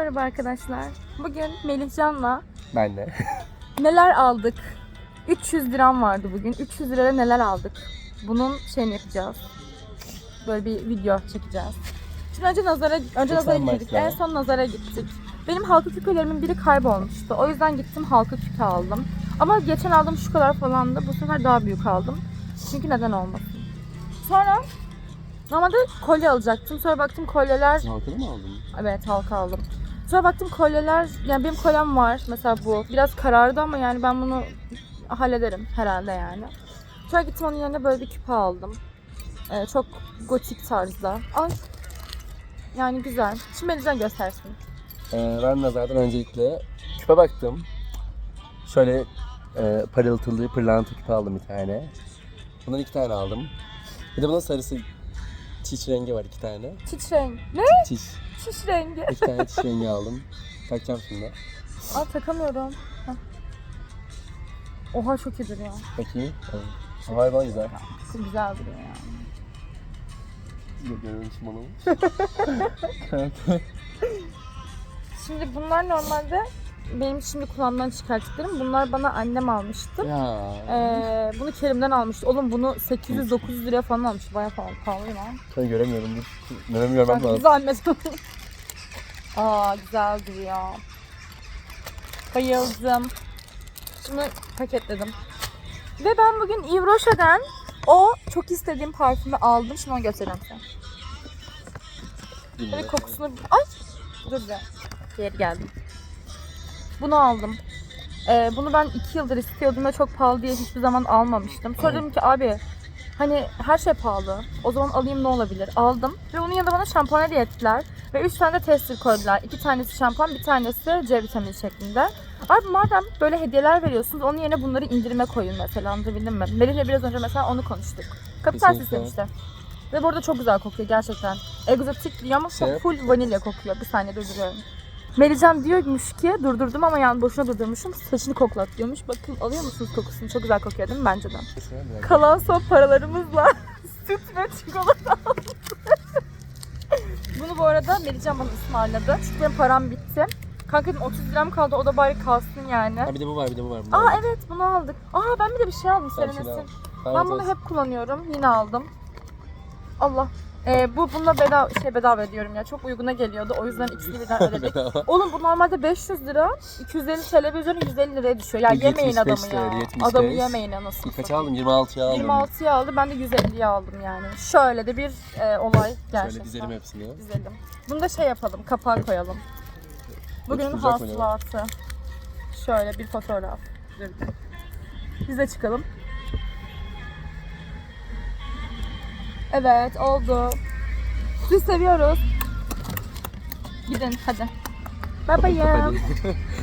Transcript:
merhaba arkadaşlar. Bugün Melihcan'la Ben de. neler aldık? 300 liram vardı bugün. 300 liraya neler aldık? Bunun şeyini yapacağız. Böyle bir video çekeceğiz. Şimdi önce nazara önce nazara başla. En son nazara gittik. Benim halka küpelerimin biri kaybolmuştu. O yüzden gittim halka küpe aldım. Ama geçen aldım şu kadar falandı. Bu sefer daha büyük aldım. Çünkü neden olmasın. Sonra normalde kolye alacaktım. Sonra baktım kolyeler Halkalı mı aldın? Evet halka aldım. Sonra baktım kolyeler, yani benim kolyem var mesela bu. Biraz karardı ama yani ben bunu hallederim herhalde yani. Sonra gittim onun yerine böyle bir küpe aldım. Ee, çok gotik tarzda. Ay. Yani güzel. Şimdi Melihcan göstersin. Ee, ben nazardan öncelikle küpe baktım. Şöyle e, parıltılı pırlanta küpe aldım bir tane. Bundan iki tane aldım. Bir de bunun sarısı çiş rengi var iki tane. Çiç rengi. Ne? Çiş. Çiş rengi. İki tane çiş rengi aldım. Takacağım şimdi. Aa takamıyorum. Heh. Oha çok iyi duruyor. Bakayım. Evet. Hayvan güzel. Çok güzel duruyor ya. Görüyormuşum onu. Şimdi bunlar normalde benim şimdi kulağımdan çıkarttıklarım. Bunlar bana annem almıştı. ya. Ee, bunu Kerim'den almıştı. Oğlum bunu 800-900 liraya falan almış. Bayağı pahalı, pahalı lan. Sen göremiyorum. Dur. Mememi görmem lazım. anmet Aa güzel duruyor. Bayıldım. Şunu paketledim. Ve ben bugün Yves Rocher'den o çok istediğim parfümü aldım. Şimdi onu göstereceğim size. Böyle kokusunu... Ay! Dur be. Geri geldim. Bunu aldım. Ee, bunu ben iki yıldır istiyordum ve çok pahalı diye hiçbir zaman almamıştım. Sonra dedim ki abi hani her şey pahalı. O zaman alayım ne olabilir? Aldım. Ve bunun yanında bana şampuan hediye ettiler. Ve üç tane de tester koydular. İki tanesi şampuan, bir tanesi C vitamini şeklinde. Abi madem böyle hediyeler veriyorsunuz onun yerine bunları indirime koyun mesela anlatabildim mi? Melih'le biraz önce mesela onu konuştuk. Kapital Kesinlikle. sistem işte. Ve bu arada çok güzel kokuyor gerçekten. Egzotik diyor ama Şey- çok full vanilya kokuyor. Bir saniye durduruyorum. Melican diyormuş ki durdurdum ama yani boşuna durdurmuşum. Saçını koklat diyormuş. Bakın alıyor musunuz kokusunu? Çok güzel kokuyor değil mi bence de? Kalan son paralarımızla süt ve çikolata aldık. Bunu bu arada Melican bana ısmarladı. Çünkü benim param bitti. Kanka dedim 30 liram kaldı o da bari kalsın yani. Ha bir de bu var bir de bu var. Bunlar Aa var. evet bunu aldık. Aa ben bir de bir şey aldım Ben şimdi Serenes'in. Ben Afiyet bunu olsun. hep kullanıyorum. Yine aldım. Allah. Ee, bu bununla bedava şey bedava ediyorum ya. Çok uyguna geliyordu. O yüzden ikisini birden ödedik. Bedava. Oğlum bu normalde 500 lira. 250 TL üzerine 150 liraya düşüyor. Ya yemeyin 75 adamı ya. lira, 75. Adamı yemeyin anasını Kaç satayım. aldım? 26'ya aldım. 26'ya aldı. Ben de 150'ye aldım yani. Şöyle de bir e, olay gerçekten. Şöyle dizelim hepsini. Dizelim. Bunu da şey yapalım. Kapağa koyalım. Bugünün hasılatı. Şöyle bir fotoğraf. Biz de çıkalım. Evet oldu. Sizi seviyoruz. Gidin hadi. Bye bye.